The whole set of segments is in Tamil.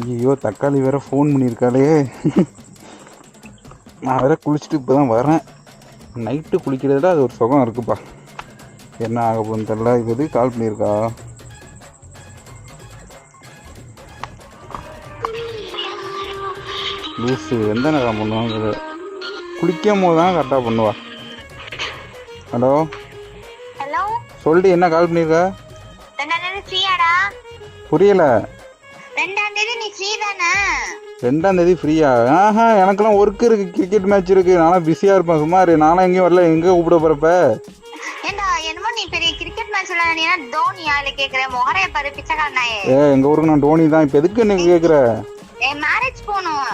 ஐயோ தக்காளி வேற ஃபோன் பண்ணியிருக்காளே. நான் வேற குளிச்சுட்டு இப்போ தான் வரேன் நைட்டு குளிக்கிறதுல அது ஒரு சுகம் இருக்குப்பா. என்ன ஆக போகுதுன்னு தெரில இது எதுக்கு கால் பண்ணியிருக்கா? லூஸு எந்த நேரம் பண்ணுவாங்க குளிக்கும் போது தான் கரெக்டாக பண்ணுவா. ஹலோ சொல்லிட்டு என்ன கால் பண்ணியிருக்கா? புரியல. ரெண்டாம் தேதி நீ ஃப்ரீ தானே? ரெண்டாம் தேதி ஃப்ரீயா ஆஹா எனக்கெல்லாம் ஒர்க் இருக்கு கிரிக்கெட் மேட்ச் இருக்கு. நானும் பிஸியாக இருப்பேன் சுமார் நானும் எங்கேயும் வரல. எங்கே கூப்பிட போகிறப்ப ஏண்டா என்னமோ நீ பெரிய கிரிக்கெட் மேட்ச் விளையாடுனீனா தோனியா இல்ல கேக்குற. முகரைய பாரு பிச்சைக்காரனாயே. ஏ எங்கள் ஊருக்கு நான் டோனி தான். இப்போ எதுக்கு நீ கேட்குற என் மேரேஜ் போகணும்.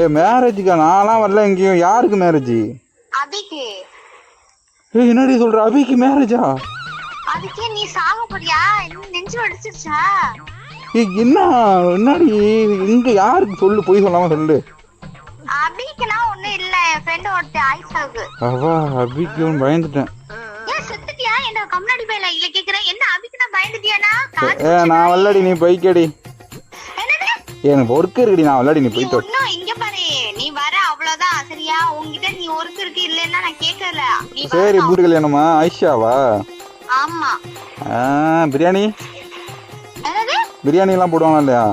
ஏ மேரேஜுக்கா நான்லாம் வரல எங்கேயும். யாருக்கு மேரேஜ் அபிக்கு. ஏ என்னடி சொல்கிற அபிக்கு மேரேஜா அதுக்கே நீ சாக போறியா நெஞ்சு அடிச்சிருச்சா ஏ என்ன என்னடி இங்கே யாருக்கு சொல்லு போய் சொல்லாமல் சொல்லு. அபிக்குனா ஒண்ணும் இல்ல என் ஃப்ரெண்ட் ஒருத்த ஆயிஷாவுக்கு அவா அபிக்கு பயந்துட்டேன். ஏன் செத்துட்டியா? என்ன கம்னாடி பையில இல்ல கேக்குறேன் என்ன அபிக்கு நான் பயந்துட்டியானா? ஏ நான் வல்லடி நீ ஏ எனக்கு ஒர்க் இருக்குடி நான் வல்லடி நீ போயிட்டு. ஒண்ணும் இங்க பாரு. நீ வர அவ்வளவுதான் சரியா உன்கிட்ட நீ ஒர்க் இருக்கு இல்லன்னா நான் கேட்கல சரி வீட்டு கல்யாணமா? ஐஷாவா? ஆமா. பிரியாணி? பிரியாணிலாம் போடுவாங்க இல்லையா?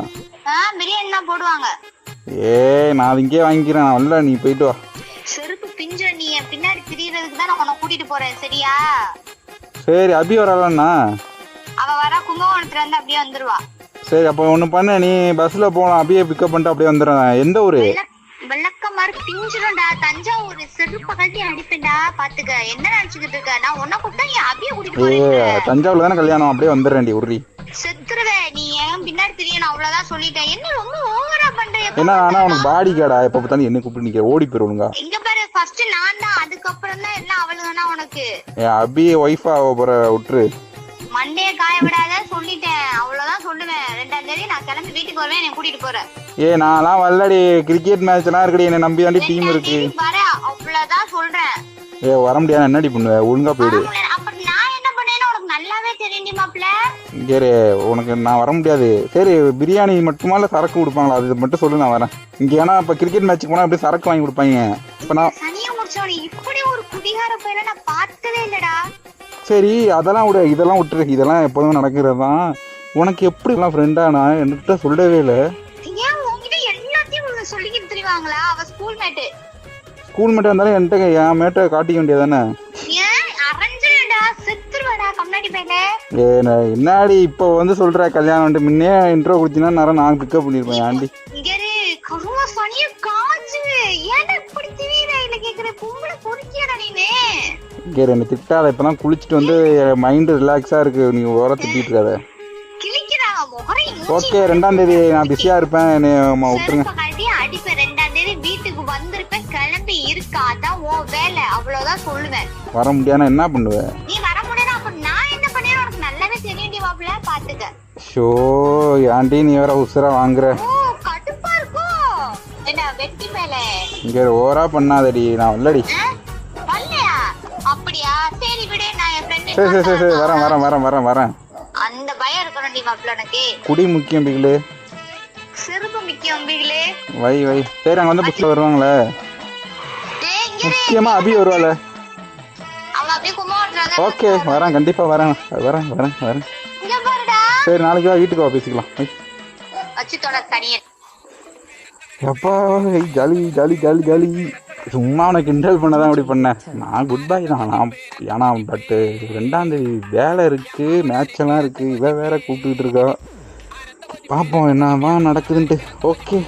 ஆ பிரியாணி தான் போடுவாங்க. ஏய் நான் அது இங்கேயே வாங்கிக்கிறேன். நான் வரல நீ போயிட்டு வா. செருப்பு பிஞ்ச நீ என் பின்னாடி திரியறதுக்கு தான் நான் உன்னை கூட்டிட்டு போறேன் சரியா? சரி அபி வரலண்ணா அவ வர கும்பகோணத்துல இருந்து அப்படியே வந்துருவா. சரி அப்போ ஒன்று பண்ண. நீ பஸ்ஸில் போகலாம் அப்படியே பிக்கப் பண்ணிட்டு அப்படியே வந்துடுறேன். எந்த ஊர்? வெள்ள- வெள்ளக்க மாதிரி தஞ்சாவூர் செருப்பு கழட்டி அடிப்பேன்டா. பாத்துக்க என்ன நினைச்சுக்கிட்டு இருக்க? நான் உன்னை கூப்பிட்டா நீ அபிய கூட்டிட்டு போறேன் தஞ்சாவூர்ல தானே கல்யாணம்? அப்படியே வந்துடுறேன்டி உருடி செத்துருவேன் என் பின்னாடி திரியணும் அவ்வளவுதான் சொல்லிட்டேன். என்ன ரொம்ப ஓவரா பண்ற எப்ப ஏன்னா ஆனால் உனக்கு பாடி கார்டா எப்போ பார்த்தாலும் என்ன கூப்பிட்டு நிற்கிற ஓடி போயிருவா இங்க பாரு ஃபர்ஸ்ட் நான் தான். அதுக்கப்புறம் தான் எல்லாம் அவளுங்கன்னா உனக்கு? என் அபி ஒய்ஃபா விட்டுரு. மண்டைய காய விடாத சொல்லிட்டேன். அவ்வளவுதான் சொல்லுவேன். ரெண்டாம் தேதி நான் கிளம்பி வீட்டுக்கு வருவேன் என்னை கூட்டிட்டு போறேன் ஏ நான்லாம் வரலடி. கிரிக்கெட் மேட்ச்லாம் இருக்குடி. என்னை நம்பி தாண்டி டீம் இருக்கு. அவ்வளவுதான் சொல்றேன். ஏ வர முடியாது. என்னடி பண்ணுவ? ஒழுங்கா போயிடு. ஆமாம்ல, அப்புறம் நான் என்ன பண்ணேன்னு உனக்கு நல்லாவே தெரியும் மாப்ள சரி உனக்கு நான் வர முடியாது. சரி பிரியாணி மட்டுமா இல்லை சரக்கு கொடுப்பாங்களா? அது மட்டும் சொல்லு நான் வரேன். இங்கே ஏன்னா இப்போ கிரிக்கெட் மேட்ச்சுக்கு போனால் அப்படியே சரக்கு வாங்கி கொடுப்பாங்க. இப்போ நான் சனிய முடிச்சவனே இப்படி ஒரு குடிகார பையல நான் பார்த்ததே இல்லடா. சரி அதெல்லாம் விடு இதெல்லாம் விட்டுரு. இதெல்லாம் எப்போதும் நடக்கிறது தான் உனக்கு எப்படி எல்லாம் ஃப்ரெண்டா நான் என்கிட்ட சொல்லவே இல்லை. ஸ்கூல் மேட்டு ஸ்கூல் மட்டும் இருந்தாலும் என்கிட்ட என் மேட்டை காட்டிக்க வேண்டியது என்னாடி இப்போ வந்து சொல்கிற கல்யாணம் முன்னே இன்ட்ரோ கொடுத்தீங்கன்னா நேரம் நான் பிக்கப் பண்ணியிருப்பேன் ஆண்டி. என்னை திட்டாத இப்போ தான் குளிச்சுட்டு வந்து மைண்டு ரிலாக்ஸாக இருக்குது நீ ஓர திட்டிட்டு இருக்காத. ஓகே ரெண்டாம் தேதி நான் பிஸியாக இருப்பேன். என்னை விட்டுருங்க. செருப்ப கழட்டி அடிப்பேன். ரெண்டாம் தேதி வீட்டுக்கு வந்திருப்பேன். கிளம்பி இருக்கா அதான் உன் வேலை. அவ்வளவுதான் சொல்லுவேன். வர முடியாதுன்னா என்ன பண்ணுவேன் ஷோ ஆண்டி நீ வேற உசுரா வாங்குற? இங்கே ஓரா பண்ணாதடி நான் இல்லடி சரி சரி சரி சரி வரேன் வரேன். வரேன் வரேன் வரேன் அந்த பயம் இருக்கணும் டி மாப்பிள்ள உனக்கு. குடி முக்கியம் பிகிலு. செருப்பு முக்கியம் பிகிலு. வை வை. சரி அங்கே வந்து பஸ்ஸில் வருவாங்களே. முக்கியமாக அபி வருவாள. ஓகே வரேன் கண்டிப்பாக வரேன். வரேன் வரேன் வரேன். சரி நாளைக்கு வா வீட்டுக்கு வா பேசிக்கலாம். எப்பா ஜாலி ஜாலி ஜாலி ஜாலி. சும்மா உனக்கு கிண்டல் பண்ண தான் இப்படி பண்ணேன். நான் குட் பை தான். நான் ஏன்னா பட்டு ரெண்டாம் தேதி வேலை இருக்குது மேட்ச் எல்லாம் இருக்குது இவ வேற கூப்பிட்டுக்கிட்டு இருக்கா. பார்ப்போம் என்னவா நடக்குதுன்ட்டு. ஓகே